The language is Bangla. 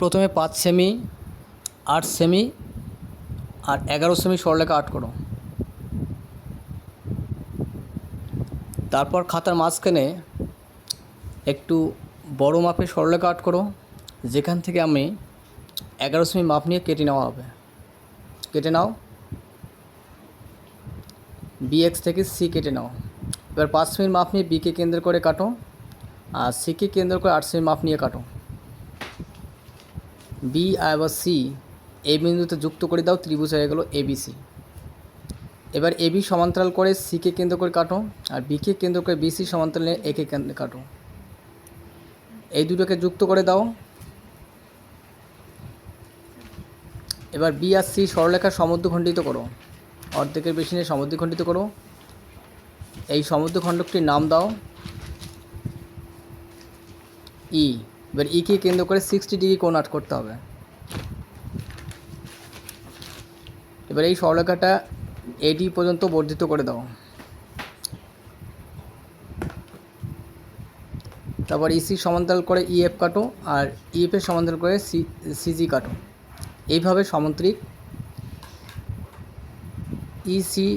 প্রথমে পাঁচ সেমি আট সেমি আর এগারো সেমি সরলেখা আট করো। তারপর খাতার মাঝখানে একটু বড় মাপের সরলরেখা আট করো, যেখান থেকে আমি এগারো সেমি মাপ নিয়ে কেটে নেওয়া হবে। কেটে নাও। বিএক্স থেকে সি কেটে নাও। এবার পাঁচ সেমির মাপ নিয়ে বিকে কেন্দ্র করে কাটো, আর সিকে কেন্দ্র করে আট সেমি মাপ নিয়ে কাটো। বি এবার সি এই বিন্দুতে যুক্ত করে দাও, ত্রিভুজ হয়ে গেলো এবিসি এবার এবি সমান্তরাল করে সিকে কেন্দ্র করে কাটো আর বিকে কেন্দ্র করে বিসি সমান্তরাল নিয়ে একে কেন্দ্রে কাটো। এই দুটোকে যুক্ত করে দাও। এবার বি আর সি সরলরেখা সমুদ্রখণ্ডিত করো। অর্ধেকের বেশি নিয়ে সমুদ্রখণ্ডিত করো। এই সমুদ্রখণ্ডকটির নাম দাও। ই এবার ইকে কেন্দ্র করে সিক্সটি ডিগ্রি কোণ আট করতে হবে। এবার এই সরলরেখাটা এডি পর্যন্ত বর্ধিত করে দাও। তারপর ইসি সমান্তরাল করে ইএফ কাটো আর ইএফ এর সমান্তরাল করে সি সিজি কাটো। এইভাবে সমান্তরিক ইসি